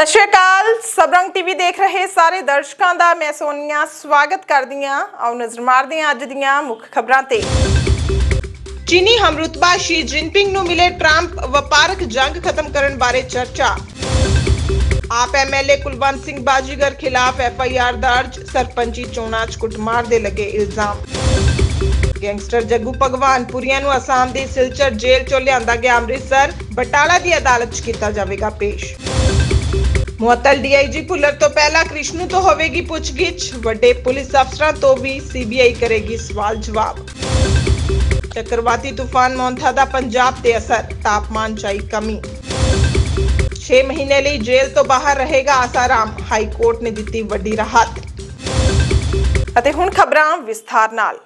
ਸਤਿ ਸ਼੍ਰੀ ਅਕਾਲ। ਸਬਰੰਗ ਟੀਵੀ ਦੇਖ ਰਹੇ ਸਾਰੇ ਦਰਸ਼ਕਾਂ ਦਾ, ਮੈਂ ਸੋਨੀਆ, ਸਵਾਗਤ ਕਰਦੀ ਹਾਂ। ਆਓ ਨਜ਼ਰ ਮਾਰਦੇ ਹਾਂ ਅੱਜ ਦੀਆਂ ਮੁੱਖ ਖਬਰਾਂ ਤੇ। ਚੀਨੀ ਹਮਰੁਤਬਾ ਸ਼ੀ ਜਿਨਪਿੰਗ ਨੂੰ ਮਿਲੇ ਟਰੰਪ ਵਪਾਰਕ ਜੰਗ ਖਤਮ ਕਰਨ ਬਾਰੇ ਚਰਚਾ। ਆਪ ਐਮਐਲਏ ਕੁਲਵੰਤ ਸਿੰਘ ਬਾਜੀਗਰ ਖਿਲਾਫ ਐਫਆਈਆਰ ਦਰਜ, ਸਰਪੰਚੀ ਚੋਣਾਂ 'ਚ ਕੁੱਟਮਾਰ ਦੇ ਲੱਗੇ ਇਲਜ਼ਾਮ। ਗੈਂਗਸਟਰ ਜੱਗੂ ਭਗਵਾਨਪੁਰੀਆ ਨੂੰ ਅਸਾਮ ਦੇ ਸਿਲਚਰ ਜੇਲ੍ਹ 'ਚੋਂ ਲਿਆਂਦਾ ਗਿਆ ਅੰਮ੍ਰਿਤਸਰ, ਬਟਾਲਾ ਦੀ ਅਦਾਲਤ 'ਚ ਕੀਤਾ ਜਾਵੇਗਾ ਪੇਸ਼। ਮੁਅੱਤਲ ਡੀਆਈਜੀ ਭੁੱਲਰ ਤੋਂ ਪਹਿਲਾਂ ਕ੍ਰਿਸ਼ਨੂ ਤੋਂ ਹੋਵੇਗੀ ਪੁੱਛਗਿੱਛ। ਵੱਡੇ ਪੁਲਿਸ ਅਫਸਰਾਂ ਤੋਂ ਵੀ ਸੀਬੀਆਈ ਕਰੇਗੀ ਸਵਾਲ ਜਵਾਬ। ਚੱਕਰਵਾਤੀ ਤੂਫਾਨ ਮੌਂਥਾ ਦਾ ਪੰਜਾਬ ਤੇ ਅਸਰ, ਤਾਪਮਾਨ 'ਚ ਆਈ ਕਮੀ। 6 ਮਹੀਨੇ ਲਈ ਜੇਲ੍ਹ ਤੋਂ ਬਾਹਰ ਰਹੇਗਾ ਆਸਾਰਾਮ, ਹਾਈ ਕੋਰਟ ਨੇ ਦਿੱਤੀ ਵੱਡੀ ਰਾਹਤ। ਅਤੇ ਹੁਣ ਖਬਰਾਂ ਵਿਸਥਾਰ ਨਾਲ।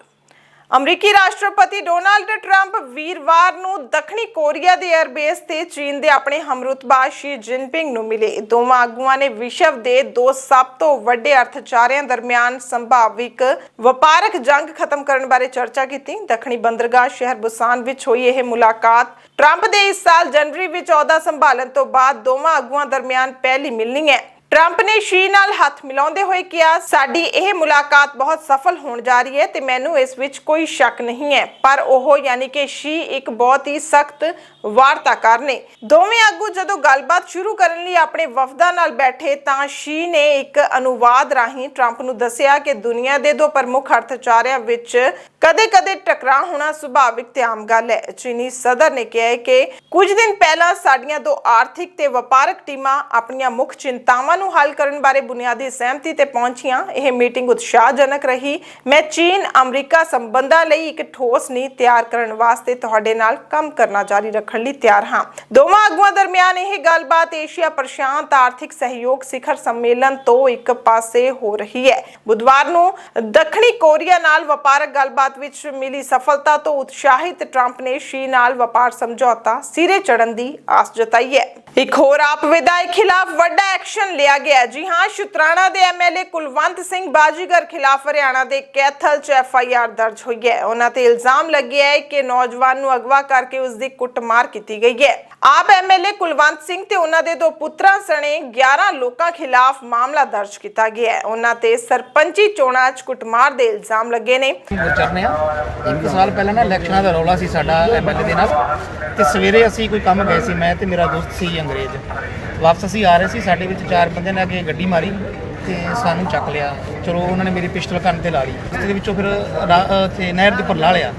ਅਮਰੀਕੀ ਰਾਸ਼ਟਰਪਤੀ ਡੋਨਾਲਡ ਟਰੰਪ ਵੀਰਵਾਰ ਨੂੰ ਦੱਖਣੀ ਕੋਰੀਆ ਦੇ 에ਅਰਬੇਸ ਤੇ ਚੀਨ ਦੇ ਆਪਣੇ ਹਮਰੁਤਬਾ ਸ਼ੀ ਜਿਨਪਿੰਗ ਨੂੰ ਮਿਲੇ। ਦੋਵਾਂ ਆਗੂਆਂ ਨੇ ਵਿਸ਼ਵ ਦੇ ਦੋ ਸਭ ਤੋਂ ਵੱਡੇ ਅਰਥਚਾਰਿਆਂ ਦਰਮਿਆਨ ਸੰਭਾਵਿਕ ਵਪਾਰਕ ਜੰਗ ਖਤਮ ਕਰਨ ਬਾਰੇ ਚਰਚਾ ਕੀਤੀ। ਦੱਖਣੀ ਬੰਦਰਗਾਹ ਸ਼ਹਿਰ ਬੁਸਾਨ ਵਿੱਚ ਹੋਈ ਇਹ ਮੁਲਾਕਾਤ ਟਰੰਪ ਦੇ ਇਸ ਸਾਲ ਜਨਵਰੀ ਵਿੱਚ ਅਹੁਦਾ ਸੰਭਾਲਣ ਤੋਂ ਬਾਅਦ ਦੋਵਾਂ ਆਗੂਆਂ ਦਰਮਿਆਨ ਪਹਿਲੀ ਮਿਲਣੀ ਹੈ। ਟਰੰਪ ਨੇ ਸ਼ੀ ਨਾਲ ਹੱਥ ਮਿਲਾਉਂਦੇ ਹੋਏ ਕਿਹਾ, ਸਾਡੀ ਇਹ ਮੁਲਾਕਾਤ ਬਹੁਤ ਸਫਲ ਹੋਣ ਜਾ ਰਹੀ ਹੈ ਤੇ ਮੈਨੂੰ ਇਸ ਵਿੱਚ ਕੋਈ ਸ਼ੱਕ ਨਹੀਂ ਹੈ। ਪਰ ਉਹ ਯਾਨੀ ਕਿ ਸ਼ੀ ਇੱਕ ਬਹੁਤ ਹੀ ਸਖਤ ਵਾਰਤਾਕਾਰ ਨੇ। ਦੋਵੇਂ ਆਗੂ ਜਦੋਂ ਗੱਲਬਾਤ ਸ਼ੁਰੂ ਕਰਨ ਲਈ ਆਪਣੇ ਵਫਦਾਂ ਨਾਲ ਬੈਠੇ ਤਾਂ ਸ਼ੀ ਨੇ ਇੱਕ ਅਨੁਵਾਦ ਰਾਹੀਂ ਟਰੰਪ ਨੂੰ ਦੱਸਿਆ ਕਿ ਦੁਨੀਆ ਦੇ ਦੋ ਪ੍ਰਮੁੱਖ ਅਰਥਚਾਰਿਆਂ ਵਿੱਚ ਕਦੇ-ਕਦੇ ਟਕਰਾਅ ਹੋਣਾ ਸੁਭਾਵਿਕ ਤੇ ਆਮ ਗੱਲ ਹੈ। ਚੀਨੀ ਸਦਰ ਨੇ ਕਿਹਾ ਹੈ ਕਿ ਕੁਝ ਦਿਨ ਪਹਿਲਾਂ ਸਾਡੀਆਂ ਦੋ ਆਰਥਿਕ ਤੇ ਵਪਾਰਕ ਟੀਮਾਂ ਆਪਣੀਆਂ ਮੁੱਖ ਚਿੰਤਾਵਾਂ ਨੂੰ ਹੱਲ ਕਰਨ ਬਾਰੇ ਬੁਨਿਆਦੀ ਸਹਿਮਤੀ ਤੇ ਪਹੁੰਚੀਆਂ। ਇਹ ਮੀਟਿੰਗ ਉਤਸ਼ਾਹਜਨਕ ਰਹੀ। ਮੈਂ ਚੀਨ ਅਮਰੀਕਾ ਸੰਬੰਧਾਂ ਲਈ ਇੱਕ ਠੋਸ ਨੀਤੀ ਤਿਆਰ ਕਰਨ ਵਾਸਤੇ ਤੁਹਾਡੇ ਨਾਲ ਕੰਮ ਕਰਨਾ ਜਾਰੀ ਰੱਖਣ ਲਈ ਤਿਆਰ ਹਾਂ। ਦੋਵਾਂ ਆਗੂਆਂ ਦਰਮਿਆਨ ਇਹ ਗੱਲਬਾਤ ਏਸ਼ੀਆ ਪ੍ਰਸ਼ਾਂਤ ਆਰਥਿਕ ਸਹਿਯੋਗ ਸਿਖਰ ਸੰਮੇਲਨ ਤੋਂ ਇੱਕ ਪਾਸੇ ਹੋ ਰਹੀ ਹੈ। ਬੁੱਧਵਾਰ ਨੂੰ ਦੱਖਣੀ ਕੋਰੀਆ ਨਾਲ ਵਪਾਰਕ ਗੱਲਬਾਤ ਵਿੱਚ ਮਿਲੀ ਸਫਲਤਾ ਤੋਂ ਉਤਸ਼ਾਹਿਤ ਟਰੰਪ ਨੇ ਸ਼ੀ ਨਾਲ ਵਪਾਰ ਸਮਝੌਤਾ ਸਿਰੇ ਚੜਨ ਦੀ ਆਸ ਜਤਾਈ ਹੈ। ਇੱਕ ਹੋਰ ਆਪ ਵਿਧਾਇਕ ਖਿਲਾਫ ਵੱਡਾ ਐਕਸ਼ਨ ਲਿਆ ਗਿਆ ਜੀ ਹਾਂ, ਸ਼ੁਤਰਾਣਾ ਦੇ ਐਮਐਲਏ ਕੁਲਵੰਤ ਸਿੰਘ ਬਾਜੀਗਰ ਖਿਲਾਫ ਹਰਿਆਣਾ ਦੇ ਕੈਥਲ ਚ ਐਫਆਈਆਰ ਦਰਜ ਹੋਈ ਹੈ। ਉਹਨਾਂ ਤੇ ਇਲਜ਼ਾਮ ਲੱਗਿਆ ਹੈ ਕਿ ਨੌਜਵਾਨ ਨੂੰ ਅਗਵਾ ਕਰਕੇ ਉਸ ਦੀ ਕੁੱਟਮਾਰ ਕੀਤੀ ਗਈ ਹੈ। ਆਪ ਐਮਐਲਏ ਕੁਲਵੰਤ ਸਿੰਘ ਤੇ ਉਹਨਾਂ ਦੇ ਦੋ ਪੁੱਤਰਾਂ ਸਣੇ 11 ਲੋਕਾਂ ਖਿਲਾਫ ਮਾਮਲਾ ਦਰਜ ਕੀਤਾ ਗਿਆ ਹੈ। ਉਹਨਾਂ ਤੇ ਸਰਪੰਚੀ ਚੋਣਾਂ 'ਚ ਕੁੱਟਮਾਰ ਦੇ ਇਲਜ਼ਾਮ ਲੱਗੇ ਨੇ। ਆ। ਇੱਕ ਸਾਲ ਪਹਿਲਾਂ ਨਾ ਇਲੈਕਸ਼ਨਾਂ ਦਾ ਰੌਲਾ ਸੀ ਸਾਡਾ ਐਮਐਲਏ ਦੇ ਨਾਲ। ਤੇ ਸਵੇਰੇ ਅਸੀਂ ਕੋਈ ਕੰਮ ਗਏ ਸੀ, ਮੈਂ ਤੇ ਮੇਰਾ ਦੋਸਤ ਸੀ ਅੰਗਰੇਜ਼। ਵਾਪਸ ਅਸੀਂ ਆ ਰਹੇ ਸੀ, ਸਾਡੇ ਵਿੱਚ ਚਾਰ ਬੰਦੇ ਨੇ ਅੱਗੇ ਗੱਡੀ ਮਾਰੀ ਤੇ ਸਾਨੂੰ ਚੱਕ ਲਿਆ। ਚਲੋ ਉਹਨਾਂ ਨੇ ਮੇਰੀ ਪਿਸਟਲ ਕੰਨ ਤੇ ਲਾ ਲਈ। ਉਸ ਦੇ ਵਿੱਚੋਂ ਫਿਰ ਤੇ ਨਹਿਰ ਦੇ ਉੱਪਰ ਲਾ ਲਿਆ।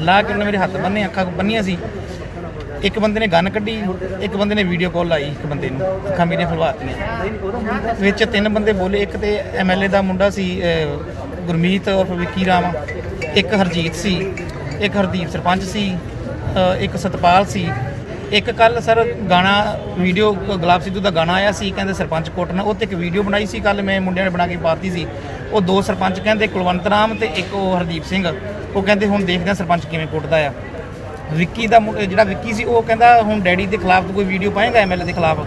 ਲਾ ਕੇ ਉਹਨੇ ਮੇਰੇ ਹੱਥ ਬੰਨੇ, ਅੱਖਾਂ ਬੰਨੀਆਂ ਸੀ। ਇੱਕ ਬੰਦੇ ਨੇ ਗਨ ਕੱਢੀ, ਇੱਕ ਬੰਦੇ ਨੇ ਵੀਡੀਓ ਕਾਲ ਲਾਈ ਇੱਕ ਬੰਦੇ ਨੂੰ। ਅੱਖਾਂ ਮੇਰੀਆਂ ਖੁਲਵਾਤੀਆਂ ਵਿੱਚ ਤਿੰਨ ਬੰਦੇ ਬੋਲੇ, ਇੱਕ ਤੇ ਐਮਐਲਏ ਦਾ ਮੁੰਡਾ ਸੀ ਗੁਰਮੀਤ ਔਰ ਵਿੱਕੀ ਰਾਮ। ਇੱਕ ਹਰਜੀਤ ਸੀ ਇੱਕ ਹਰਦੀਪ ਸਰਪੰਚ ਸੀ ਅਹ, ਇੱਕ ਸਤਪਾਲ ਸੀ। ਇੱਕ ਕੱਲ ਸਰ ਗਾਣਾ ਵੀਡੀਓ ਗੁਲਾਬ ਸਿੱਧੂ ਦਾ ਗਾਣਾ ਆਇਆ ਸੀ ਕਹਿੰਦੇ ਸਰਪੰਚ ਕੋਟਣਾ ਉਹ ਤੇ ਇੱਕ ਵੀਡੀਓ ਬਣਾਈ ਸੀ ਕੱਲ ਮੈਂ ਮੁੰਡਿਆਂ ਨੇ ਬਣਾ ਕੇ ਪਾਤੀ ਸੀ। ਉਹ ਦੋ ਸਰਪੰਚ ਕਹਿੰਦੇ ਕੁਲਵੰਤ ਰਾਮ ਤੇ ਇੱਕ ਉਹ ਹਰਦੀਪ ਸਿੰਘ। ਉਹ ਕਹਿੰਦੇ ਹੁਣ ਦੇਖਦੇ ਹਾਂ ਸਰਪੰਚ ਕਿਵੇਂ ਕੁੱਟਦਾ ਆ। ਵਿੱਕੀ ਦਾ ਮੁੰ- ਜਿਹੜਾ ਵਿੱਕੀ ਸੀ ਉਹ ਕਹਿੰਦਾ ਹੁਣ ਡੈਡੀ ਦੇ ਖਿਲਾਫ ਕੋਈ ਵੀਡੀਓ ਪਾਏਗਾ ਐਮਐਲਏ ਦੇ ਖਿਲਾਫ?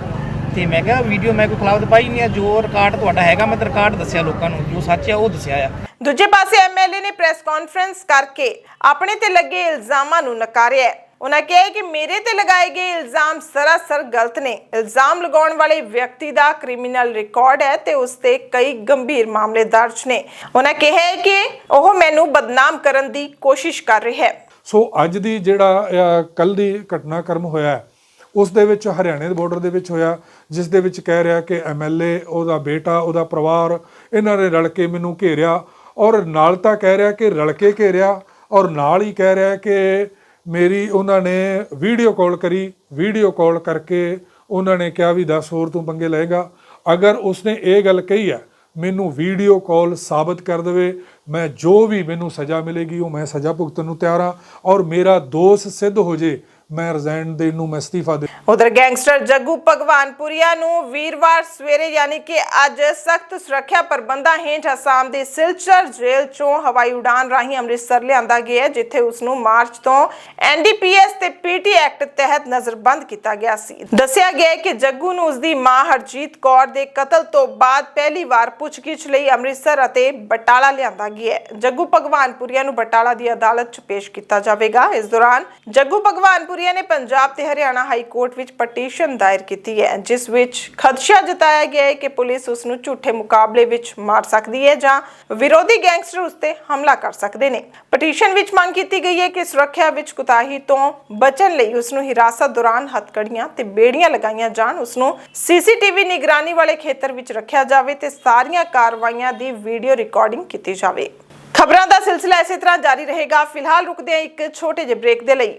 ਤੇ ਮੈਂ ਕਿਹਾ ਵੀਡੀਓ ਮੈਂ ਕੋਈ ਖਿਲਾਫ ਤਾਂ ਪਾਈ ਨਹੀਂ ਆ ਜੋ ਰਿਕਾਰਡ ਤੁਹਾਡਾ ਹੈਗਾ ਮੈਂ ਤਾਂ ਰਿਕਾਰਡ ਦੱਸਿਆ ਲੋਕਾਂ ਨੂੰ ਜੋ ਸੱਚ ਆ ਉਹ ਦੱਸਿਆ ਆ। ਦੂਜੇ ਪਾਸੇ ਐਮਐਲਏ ਨੇ ਪ੍ਰੈਸ ਕਾਨਫਰੰਸ ਕਰਕੇ ਆਪਣੇ ਤੇ ਲੱਗੇ ਇਲਜ਼ਾਮਾਂ ਨੂੰ ਨਕਾਰਿਆ ਉਹਨਾਂ ਕਿਹਾ ਕਿ ਮੇਰੇ ਤੇ ਲਗਾਏ ਗਏ ਇਲਜ਼ਾਮ ਸਰਾਸਰ ਗਲਤ ਨੇ। ਇਲਜ਼ਾਮ ਲਗਾਉਣ ਵਾਲੇ ਵਿਅਕਤੀ ਦਾ ਕ੍ਰਿਮੀਨਲ ਰਿਕਾਰਡ ਹੈ ਤੇ ਉਸ ਤੇ ਕਈ ਗੰਭੀਰ ਮਾਮਲੇ ਦਰਜ ਨੇ। ਉਹਨਾਂ ਕਿਹਾ ਕਿ ਉਹ ਮੈਨੂੰ ਬਦਨਾਮ ਕਰਨ ਦੀ ਕੋਸ਼ਿਸ਼ ਕਰ ਰਿਹਾ ਹੈ। ਸੋ ਅੱਜ ਦੀ ਜਿਹੜਾ ਕੱਲ ਦੀ ਘਟਨਾਕ੍ਰਮ ਹੋਇਆ ਹੈ, ਉਸ ਦੇ ਵਿੱਚ ਹਰਿਆਣੇ ਦੇ ਬਾਰਡਰ ਦੇ ਵਿੱਚ ਹੋਇਆ ਜਿਸ ਦੇ ਵਿੱਚ ਕਹਿ ਰਿਹਾ ਕਿ ਐਮਐਲਏ ਉਹਦਾ ਬੇਟਾ ਉਹਦਾ ਪਰਿਵਾਰ ਇਹਨਾਂ ਨੇ ਰਲ ਕੇ ਮੈਨੂੰ ਘੇਰਿਆ। ਔਰ ਨਾਲ ਤਾਂ ਕਹਿ ਰਿਹਾ ਕਿ ਰਲ ਕੇ ਘੇਰਿਆ ਔਰ ਨਾਲ ਹੀ ਕਹਿ ਰਿਹਾ ਕਿ ਮੇਰੀ ਉਹਨਾਂ ਨੇ ਵੀਡੀਓ ਕਾਲ ਕਰੀ ਵੀਡੀਓ ਕਾਲ ਕਰਕੇ ਉਹਨਾਂ ਨੇ ਕਿਹਾ ਵੀ 10 ਹੋਰ ਤੂੰ ਪੰਗੇ ਲਏਗਾ। ਅਗਰ ਉਸਨੇ ਇਹ ਗੱਲ ਕਹੀ ਹੈ, ਮੈਨੂੰ ਵੀਡੀਓ ਕਾਲ ਸਾਬਤ ਕਰ ਦੇਵੇ, ਮੈਂ ਜੋ ਵੀ ਮੈਨੂੰ ਸਜ਼ਾ ਮਿਲੇਗੀ, ਉਹ ਮੈਂ ਸਜ਼ਾ ਭੁਗਤਣ ਨੂੰ ਤਿਆਰ ਹਾਂ ਔਰ ਮੇਰਾ ਦੋਸ਼ ਸਿੱਧ ਹੋ ਜੇ, ਮੈਂ ਰਿਜ਼ਾਈਨ ਦੇਣ ਨੂੰ ਮੈਂ ਅਸਤੀਫਾ ਦੇ ਉਧਰ ਗੈਂਗਸਟਰ ਜੱਗੂ ਭਗਵਾਨਪੁਰੀਆ ਨੂੰ ਵੀਰਵਾਰ ਸਵੇਰੇ ਯਾਨੀ ਕਿ ਅੱਜ ਸਖਤ ਸੁਰੱਖਿਆ ਪ੍ਰਬੰਧਾਂ ਹੇਠ ਅਸਾਮ ਦੇ ਸਿਲਚਰ ਜੇਲ੍ਹ ਚੋਂ ਹਵਾਈ ਉਡਾਨ ਰਾਹੀਂ ਅੰਮ੍ਰਿਤਸਰ ਲਿਆਂਦਾ ਗਿਆ ਜਿੱਥੇ ਉਸ ਨੂੰ ਮਾਰਚ ਤੋਂ ਐਨਡੀਪੀਐਸ ਤੇ ਪੀਟੀ ਐਕਟ ਤਹਿਤ ਨਜ਼ਰਬੰਦ ਕੀਤਾ ਗਿਆ ਸੀ। ਦੱਸਿਆ ਗਿਆ ਕਿ ਜੱਗੂ ਨੂੰ ਉਸ ਦੀ ਮਾਂ ਹਰਜੀਤ ਕੌਰ ਦੇ ਕਤਲ ਤੋਂ ਬਾਅਦ ਪਹਿਲੀ ਵਾਰ ਪੁੱਛਗਿੱਛ ਲਈ ਅੰਮ੍ਰਿਤਸਰ ਅਤੇ ਬਟਾਲਾ ਲਿਆਂਦਾ ਗਿਆ ਹੈ। ਜੱਗੂ ਭਗਵਾਨਪੁਰੀਆ ਨੂੰ ਬਟਾਲਾ ਦੀ ਅਦਾਲਤ 'ਚ ਪੇਸ਼ ਕੀਤਾ ਜਾਵੇਗਾ। ਇਸ ਦੌਰਾਨ ਜੱਗੂ ਭਗਵਾਨਪੁਰੀਆ ਨੇ ਪੰਜਾਬ ਤੇ ਹਰਿਆਣਾ ਹਾਈ ਕੋਰਟ ਵਿੱਚ ਪਟੀਸ਼ਨ ਦਾਇਰ ਕੀਤੀ ਹੈ, ਜਿਸ ਵਿੱਚ ਖਦਸ਼ਾ ਜਤਾਇਆ ਗਿਆ ਹੈ ਕਿ ਪੁਲਿਸ ਉਸ ਨੂੰ ਝੂਠੇ ਮੁਕਾਬਲੇ ਵਿੱਚ ਮਾਰ ਸਕਦੀ ਹੈ ਜਾਂ ਵਿਰੋਧੀ ਗੈਂਗਸਟਰ ਉਸ ਤੇ ਹਮਲਾ ਕਰ ਸਕਦੇ ਨੇ। ਪਟੀਸ਼ਨ ਵਿੱਚ ਮੰਗ ਕੀਤੀ ਗਈ ਹੈ ਕਿ ਸੁਰੱਖਿਆ ਵਿੱਚ ਕੁਤਾਹੀ ਤੋਂ ਬਚਣ ਲਈ ਉਸ ਨੂੰ ਹਿਰਾਸਤ ਦੌਰਾਨ ਹੱਥਕੜੀਆਂ ਤੇ ਬੇੜੀਆਂ ਲਗਾਈਆਂ ਜਾਣ, ਉਸ ਨੂੰ ਸੀਸੀਟੀਵੀ ਨਿਗਰਾਨੀ ਵਾਲੇ ਖੇਤਰ ਵਿੱਚ ਰੱਖਿਆ ਜਾਵੇ ਤੇ ਸਾਰੀਆਂ ਕਾਰਵਾਈਆਂ ਦੀ ਵੀਡੀਓ ਰਿਕਾਰਡਿੰਗ ਕੀਤੀ ਜਾਵੇ। ਖਬਰਾਂ ਦਾ ਸਿਲਸਿਲਾ ਇਸੇ ਤਰ੍ਹਾਂ ਜਾਰੀ ਰਹੇਗਾ। ਫਿਲਹਾਲ ਰੁਕਦੇ ਹਾਂ ਇੱਕ ਛੋਟੇ ਜਿਹੇ ਬ੍ਰੇਕ ਦੇ ਲਈ।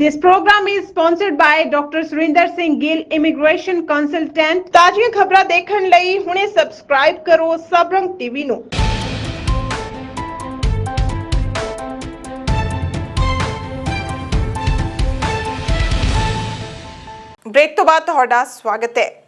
This program is sponsored by Dr. Surinder Singh Gill Immigration Consultant. ਤਾਜ਼ੀਆਂ ਖਬਰਾਂ ਦੇਖਣ ਲਈ ਹੁਣੇ ਸਬਸਕ੍ਰਾਈਬ ਕਰੋ ਸਬਰੰਗ ਟੀਵੀ ਨੂੰ। ਬ੍ਰੇਕ ਤੋਂ ਬਾਅਦ ਤੁਹਾਡਾ ਸਵਾਗਤ ਹੈ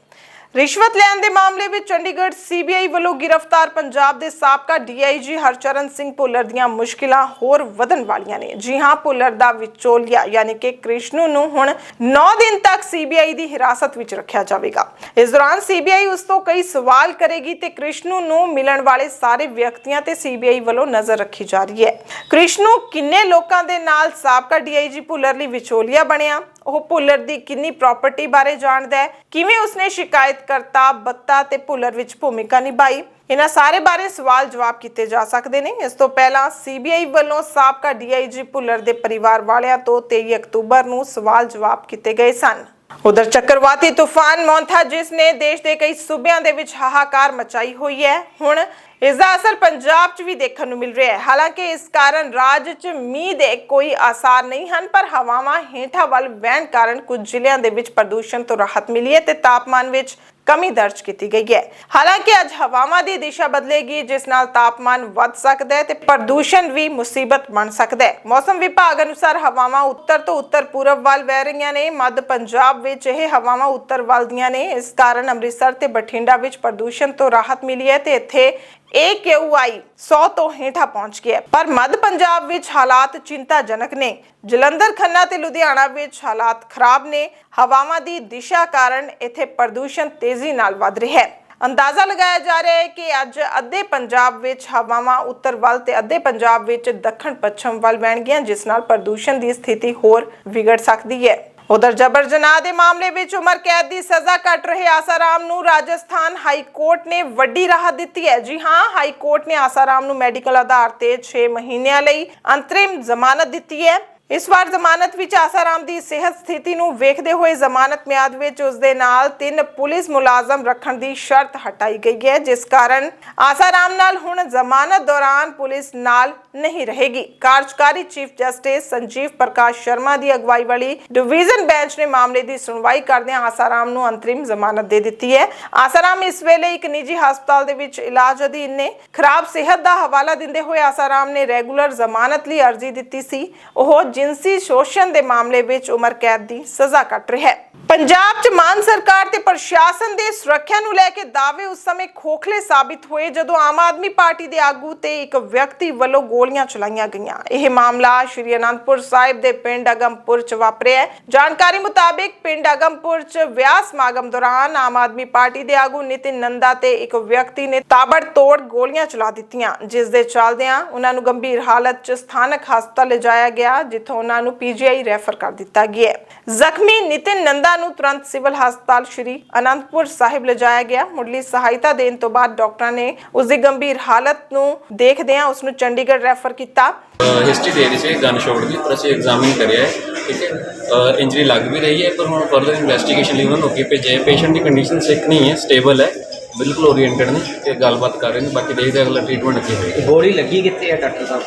ਰਿਸ਼ਵਤ ਲੈਣ ਦੇ ਮਾਮਲੇ ਵਿੱਚ ਚੰਡੀਗੜ੍ਹ ਸੀਬੀਆਈ ਵੱਲੋਂ ਗ੍ਰਿਫਤਾਰ ਪੰਜਾਬ ਦੇ ਸਾਬਕਾ ਡੀਆਈਜੀ ਹਰਚਰਨ ਸਿੰਘ ਭੁੱਲਰ ਦੀਆਂ ਮੁਸ਼ਕਿਲਾਂ ਹੋਰ ਵਧਣ ਵਾਲੀਆਂ ਨੇ। ਜੀ ਹਾਂ, ਭੁੱਲਰ ਦਾ ਵਿਚੋਲਿਆ ਯਾਨੀ ਕਿ ਕ੍ਰਿਸ਼ਨੂ ਨੂੰ ਹੁਣ 9 ਦਿਨ ਤੱਕ ਸੀਬੀਆਈ ਦੀ ਹਿਰਾਸਤ ਵਿੱਚ ਰੱਖਿਆ ਜਾਵੇਗਾ। ਇਸ ਦੌਰਾਨ ਸੀਬੀਆਈ ਉਸ ਤੋਂ ਕਈ ਸਵਾਲ ਕਰੇਗੀ ਤੇ ਕ੍ਰਿਸ਼ਨੂ ਨੂੰ ਮਿਲਣ ਵਾਲੇ ਸਾਰੇ ਵਿਅਕਤੀਆਂ ਤੇ ਸੀਬੀਆਈ ਵੱਲੋਂ ਨਜ਼ਰ ਰੱਖੀ ਜਾ ਰਹੀ ਹੈ। ਕ੍ਰਿਸ਼ਨੂ ਕਿੰਨੇ ਲੋਕਾਂ ਦੇ ਨਾਲ ਸਾਬਕਾ ਡੀਆਈਜੀ ਭੁੱਲਰ ਲਈ ਵਿਚੋਲਿਆ ਬਣਿਆ? ਉਹ ਭੁੱਲਰ ਦੀ ਕਿੰਨੀ ਪ੍ਰਾਪਰਟੀ ਬਾਰੇ ਜਾਣਦਾ ਹੈ, ਕਿਵੇਂ ਉਸਨੇ ਸ਼ਿਕਾਇਤਕਰਤਾ ਬੱਤਾ ਤੇ ਭੁੱਲਰ ਵਿੱਚ ਭੂਮਿਕਾ ਨਿਭਾਈ? ਇਹਨਾਂ ਸਾਰੇ ਬਾਰੇ ਸਵਾਲ ਜਵਾਬ ਕੀਤੇ ਜਾ ਸਕਦੇ ਨੇ। ਇਸ ਤੋਂ ਪਹਿਲਾਂ ਸੀਬੀਆਈ ਵੱਲੋਂ ਸਾਬਕਾ ਡੀਆਈਜੀ ਭੁੱਲਰ ਦੇ ਪਰਿਵਾਰ ਵਾਲਿਆਂ ਤੋਂ 23 ਅਕਤੂਬਰ ਨੂੰ ਸਵਾਲ ਜਵਾਬ ਕੀਤੇ ਗਏ ਸਨ। ਉਧਰ ਚੱਕਰਵਾਤੀ ਤੂਫਾਨ ਮੌਂਥਾ, ਜਿਸ ਨੇ ਦੇਸ਼ ਦੇ ਕਈ ਸੂਬਿਆਂ ਦੇ ਵਿੱਚ ਹਾਹਾਕਾਰ ਮਚਾਈ ਹੋਈ ਹੈ। ਹੁਣ ਇਸ ਦਾ ਅਸਰ ਪੰਜਾਬ 'ਚ ਵੀ ਦੇਖਣ ਨੂੰ ਮਿਲ ਰਿਹਾ ਹੈ। ਹਾਲਾਂਕਿ ਇਸ ਕਾਰਨ ਰਾਜ 'ਚ ਮੀਂਹ ਦੇ ਕੋਈ ਆਸਾਰ ਨਹੀਂ ਹਨ, ਪਰ ਹਵਾਵਾਂ ਹੇਠਾਂ ਵੱਲ ਵਹਿਣ ਕਾਰਨ ਕੁਝ ਜ਼ਿਲ੍ਹਿਆਂ ਦੇ ਵਿੱਚ ਪ੍ਰਦੂਸ਼ਣ ਤੋਂ ਰਾਹਤ ਮਿਲੀ ਹੈ ਤੇ ਤਾਪਮਾਨ ਵਿੱਚ ਕਮੀ ਦਰਜ ਕੀਤੀ ਗਈ ਹੈ। ਹਾਲਾਂਕਿ ਅੱਜ ਹਵਾਵਾਂ ਦੀ ਦਿਸ਼ਾ ਬਦਲੇਗੀ, ਜਿਸ ਨਾਲ ਤਾਪਮਾਨ ਵੱਧ ਸਕਦਾ ਹੈ ਤੇ ਪ੍ਰਦੂਸ਼ਣ ਵੀ ਮੁਸੀਬਤ ਬਣ ਸਕਦਾ ਹੈ। ਮੌਸਮ ਵਿਭਾਗ ਅਨੁਸਾਰ ਹਵਾਵਾਂ ਉੱਤਰ ਤੋਂ ਉੱਤਰ ਪੂਰਬ ਵੱਲ ਵਹਿ ਰਹੀਆਂ ਨੇ, ਮੱਧ ਪੰਜਾਬ ਵਿੱਚ ਇਹ ਹਵਾਵਾਂ ਉੱਤਰ ਵੱਲ ਦੀਆਂ ਨੇ। ਇਸ ਕਾਰਨ ਅੰਮ੍ਰਿਤਸਰ ਤੇ ਬਠਿੰਡਾ ਵਿੱਚ ਪ੍ਰਦੂਸ਼ਣ ਤੋਂ ਰਾਹਤ ਮਿਲੀ ਹੈ ਤੇ ਇੱਥੇ AQI 100 ਤੋਂ ਹੇਠਾਂ ਪਹੁੰਚ ਗਿਆ ਪਰ ਮੱਧ ਪੰਜਾਬ ਵਿੱਚ ਹਾਲਾਤ ਚਿੰਤਾਜਨਕ ਨੇ। ਜਲੰਧਰ, ਖੰਨਾ ਤੇ ਲੁਧਿਆਣਾ ਵਿੱਚ ਹਾਲਾਤ ਖਰਾਬ ਨੇ। ਹਵਾਵਾਂ ਦੀ ਦਿਸ਼ਾ ਕਾਰਨ ਇੱਥੇ ਪ੍ਰਦੂਸ਼ਣ ਤੇਜ਼ੀ ਨਾਲ ਵੱਧ ਰਿਹਾ ਹੈ। ਅੰਦਾਜ਼ਾ ਲਗਾਇਆ ਜਾ ਰਿਹਾ ਹੈ ਕਿ ਅੱਜ ਅੱਧੇ ਪੰਜਾਬ ਵਿੱਚ ਹਵਾਵਾਂ ਉੱਤਰ ਵੱਲ ਤੇ ਅੱਧੇ ਪੰਜਾਬ ਵਿੱਚ ਦੱਖਣ ਪੱਛਮ ਵੱਲ ਵਹਿਣਗੀਆਂ, ਜਿਸ ਨਾਲ ਪ੍ਰਦੂਸ਼ਣ ਦੀ ਸਥਿਤੀ ਹੋਰ ਵਿਗੜ ਸਕਦੀ ਹੈ। ਉਧਰ ਜਬਰ ਜਨਾਹ ਦੇ ਮਾਮਲੇ ਵਿੱਚ ਉਮਰ ਕੈਦ ਦੀ ਸਜ਼ਾ ਕੱਟ ਰਹੇ ਆਸਾਰਾਮ ਨੂੰ ਰਾਜਸਥਾਨ ਹਾਈ ਕੋਰਟ ਨੇ ਵੱਡੀ ਰਾਹਤ ਦਿੱਤੀ ਹੈ। ਜੀ ਹਾਂ ਹਾਈ ਕੋਰਟ ਨੇ ਆਸਾਰਾਮ ਨੂੰ ਮੈਡੀਕਲ ਆਧਾਰ ਤੇ 6 ਮਹੀਨਿਆਂ ਲਈ ਅੰਤਰਿਮ ਜ਼ਮਾਨਤ ਦਿੱਤੀ ਹੈ। ਇਸ ਵਾਰ ਜ਼ਮਾਨਤ ਵਿੱਚ ਆਸਾਰਾਮ ਦੀ ਸਿਹਤ ਸਥਿਤੀ ਨੂੰ ਵੇਖਦੇ ਹੋਏ ਜ਼ਮਾਨਤ ਮਿਆਦ ਵਿੱਚ ਉਸ ਦੇ ਨਾਲ ਤਿੰਨ ਪੁਲਿਸ ਮੁਲਾਜ਼ਮ ਰੱਖਣ ਦੀ ਸ਼ਰਤ ਹਟਾਈ ਗਈ ਹੈ, ਜਿਸ ਕਾਰਨ ਆਸਾਰਾਮ ਨਾਲ ਹੁਣ ਜ਼ਮਾਨਤ ਦੌਰਾਨ ਪੁਲਿਸ ਨਾਲ ਨਹੀਂ ਰਹੇਗੀ। ਕਾਰਜਕਾਰੀ ਚੀਫ ਜਸਟਿਸ ਸੰਜੀਵ ਪ੍ਰਕਾਸ਼ ਸ਼ਰਮਾ ਦੀ ਅਗਵਾਈ ਵਾਲੀ ਡਿਵੀਜ਼ਨ ਬੈਂਚ ਨੇ ਮਾਮਲੇ ਦੀ ਸੁਣਵਾਈ ਕਰਦਿਆਂ ਆਸਾਰਾਮ ਨੂੰ ਅੰਤਰਿਮ ਜ਼ਮਾਨਤ ਦੇ ਦਿੱਤੀ ਹੈ। ਆਸਾਰਾਮ ਇਸ ਵੇਲੇ ਇੱਕ ਨਿੱਜੀ ਹਸਪਤਾਲ ਦੇ ਵਿੱਚ ਇਲਾਜ ਅਧੀਨ ਨੇ। ਖਰਾਬ ਸਿਹਤ ਦਾ ਹਵਾਲਾ ਦਿੰਦੇ ਹੋਏ ਆਸਾਰਾਮ ਨੇ ਰੈਗੂਲਰ ਜ਼ਮਾਨਤ ਲਈ ਅਰਜ਼ੀ ਦਿੱਤੀ ਸੀ। ਉਹ ਜਿੰਸੀ ਸ਼ੋਸ਼ਣ ਦੇ ਮਾਮਲੇ ਵਿੱਚ ਉਮਰ ਕੈਦ ਦੀ ਸਜ਼ਾ ਕੱਟ ਰਿਹਾ ਹੈ। ਪੰਜਾਬ 'ਚ ਮਾਨ ਸਰਕਾਰ ਤੇ ਪ੍ਰਸ਼ਾਸਨ ਦੇ ਸੁਰੱਖਿਆ ਨੂੰ ਲੈ ਕੇ ਦਾਅਵੇ ਉਸ ਸਮੇਂ ਖੋਖਲੇ ਸਾਬਿਤ ਹੋਏ ਜਦੋਂ ਆਮ ਆਦਮੀ ਪਾਰਟੀ ਦੇ ਆਗੂ ਤੇ ਇੱਕ ਵਿਅਕਤੀ ਵੱਲੋਂ ਗੋਲੀਆਂ ਚਲਾਈਆਂ ਗਈਆਂ। ਇਹ ਮਾਮਲਾ ਸ਼੍ਰੀ ਅਨੰਦਪੁਰ ਸਾਹਿਬ ਦੇ ਪਿੰਡ ਅਗੰਪੁਰ 'ਚ ਵਾਪਰਿਆ ਹੈ। ਜਾਣਕਾਰੀ ਮੁਤਾਬਿਕ ਪਿੰਡ ਅਗੰਪੁਰ 'ਚ ਵਿਆਹ ਸਮਾਗਮ ਦੌਰਾਨ ਆਮ ਆਦਮੀ ਪਾਰਟੀ ਦੇ ਆਗੂ ਨਿਤਿਨ ਨੰਦਾ ਤੇ ਇੱਕ ਵਿਅਕਤੀ ਨੇ ਤਾਬੜਤੋੜ ਗੋਲੀਆਂ ਚਲਾ ਦਿੱਤੀਆਂ। ਜਿਸ ਦੇ ਚੱਲਦਿਆਂ ਉਹਨਾਂ ਨੂੰ ਗੰਭੀਰ ਹਾਲਤ 'ਚ ਸਥਾਨਕ ਹਸਪਤਾਲ ਲਿਜਾਇਆ ਗਿਆ, ਜਿੱਥੋਂ ਉਹਨਾਂ ਨੂੰ ਪੀਜੀਆਈ ਰੈਫਰ ਕਰ ਦਿੱਤਾ ਗਿਆ ਜ਼ਖਮੀ ਨਿਤਿਨ ਨੰਦਾ ਨੂੰ ਤੁਰੰਤ ਸਿਵਲ ਹਸਪਤਾਲ ਸ਼੍ਰੀ ਅਨੰਦਪੁਰ ਸਾਹਿਬ ਲਿਜਾਇਆ ਗਿਆ। ਮੁੱਢਲੀ ਸਹਾਇਤਾ ਦੇਣ ਤੋਂ ਬਾਅਦ ਡਾਕਟਰਾਂ ਨੇ ਉਸ ਦੀ ਗੰਭੀਰ ਹਾਲਤ ਨੂੰ ਦੇਖਦਿਆਂ ਉਸ ਨੂੰ ਚੰਡੀਗੜ੍ਹ ਰੈਫਰ ਕੀਤਾ। ਹਿਸਟਰੀ ਦੇ ਰਹੀ ਸੀ ਗਨ ਸ਼ਾਟ ਦੀ ਪਰ ਅਸੀਂ ਐਗਜ਼ਾਮਿਨ ਕਰਿਆ ਠੀਕ ਹੈ? ਇੰਜਰੀ ਲੱਗ ਵੀ ਰਹੀ ਹੈ, ਪਰ ਹੁਣ ਫਰਦਰ ਇਨਵੈਸਟੀਗੇਸ਼ਨ ਲਈ ਉਹਨਾਂ ਨੂੰ ਅੱਗੇ ਭੇਜਿਆ ਪੇਸ਼ੈਂਟ ਦੀ ਕੰਡੀਸ਼ਨ ਸਿਕ ਨਹੀਂ ਹੈ ਸਟੇਬਲ ਹੈ। ਬਿਲਕੁਲ ਓਰੀਐਂਟਡ ਨੇ ਤੇ ਗੱਲਬਾਤ ਕਰ ਰਹੇ ਨੇ ਬਾਕੀ ਦੇਖਦੇ ਹਾਂ ਅਗਲਾ ਟ੍ਰੀਟਮੈਂਟ ਅੱਗੇ ਹੋਏਗਾ। ਗੋਲੀ ਲੱਗੀ ਕਿੱਥੇ ਹੈ ਡਾਕਟਰ ਸਾਹਿਬ?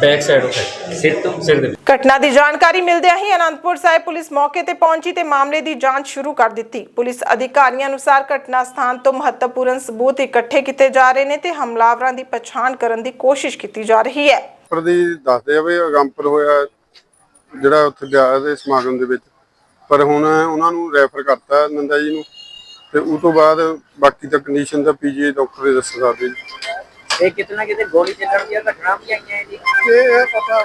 ਬੈਕ ਸਾਈਡ ਹੈ ਸਿਰ ਤੋਂ? ਸਿਰ ਦੇ ਵਿੱਚ। ਘਟਨਾ ਦੀ ਜਾਣਕਾਰੀ ਮਿਲਦਿਆਂ ਹੀ ਅਨੰਦਪੁਰ ਸਾਹਿਬ ਪੁਲਿਸ ਮੌਕੇ ਤੇ ਪਹੁੰਚੀ ਤੇ ਮਾਮਲੇ ਦੀ ਜਾਂਚ ਸ਼ੁਰੂ ਕਰ ਦਿੱਤੀ। ਪੁਲਿਸ ਅਧਿਕਾਰੀਆਂ ਅਨੁਸਾਰ ਘਟਨਾ ਸਥਾਨ ਤੋਂ ਮਹੱਤਵਪੂਰਨ ਸਬੂਤ ਇਕੱਠੇ ਕੀਤੇ ਜਾ ਰਹੇ ਨੇ ਤੇ ਹਮਲਾਵਰਾਂ ਦੀ ਪਛਾਣ ਕਰਨ ਦੀ ਕੋਸ਼ਿਸ਼ ਕੀਤੀ ਜਾ ਰਹੀ ਹੈ। ਪਰ ਦੀ ਦੱਸਦੇ ਆ ਵੀ ਅਗੰਪਰ ਹੋਇਆ ਜਿਹੜਾ ਉੱਥੇ ਗਿਆ ਦੇ ਸਮਾਗਮ ਦੇ ਵਿੱਚ। ਪਰ ਹੁਣ ਉਹਨਾਂ ਨੂੰ ਰੈਫਰ ਕਰਤਾ ਨੰਦਾ ਜੀ ਨੂੰ। ਤੇ ਉਸ ਤੋਂ ਬਾਅਦ ਬਾਕੀ ਤਾਂ ਕੰਡੀਸ਼ਨ ਦਾ ਪੀਜੀ ਡਾਕਟਰ ਦੇ ਦੱਸ ਸਕਦੇ ਜੀ। ਇਹ ਕਿਤਨਾ ਕਿਤੇ ਗੋਲੀ ਚੱਲਣ ਦੀਆਂ ਘਟਨਾ ਵੀ ਆਈਆਂ ਹੈ ਜੀ। ਇਹ ਪਤਾ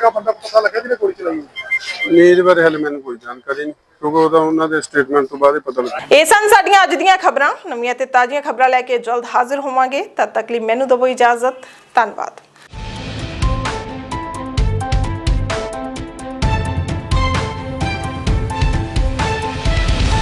ਦਾ ਬੰਦਾ ਪਤਾ ਲੱਗਾ ਜਿਹਨੇ ਗੋਲੀ ਚਲਾਈ ਨਹੀਂ ਇਹਦੇ ਬਾਰੇ ਹਲੇ ਮੈਨੂੰ ਕੋਈ ਜਾਣਕਾਰੀ ਨਹੀਂ ਕਿਉਂਕਿ ਉਹਦਾ ਉਹਨਾਂ ਦੇ ਸਟੇਟਮੈਂਟ ਤੋਂ ਬਾਅਦ ਹੀ ਪਤਾ ਲੱਗਾ। ਇਹ ਸਨ ਸਾਡੀਆਂ ਅੱਜ ਦੀਆਂ ਖਬਰਾਂ। ਨਵੀਆਂ ਤੇ ਤਾਜ਼ੀਆਂ ਖਬਰਾਂ ਲੈ ਕੇ ਜਲਦ ਹਾਜ਼ਰ ਹੋਵਾਂਗੇ। ਤਦ ਤੱਕ ਲਈ ਮੈਨੂੰ ਦਿਓ ਇਜਾਜ਼ਤ। ਧੰਨਵਾਦ।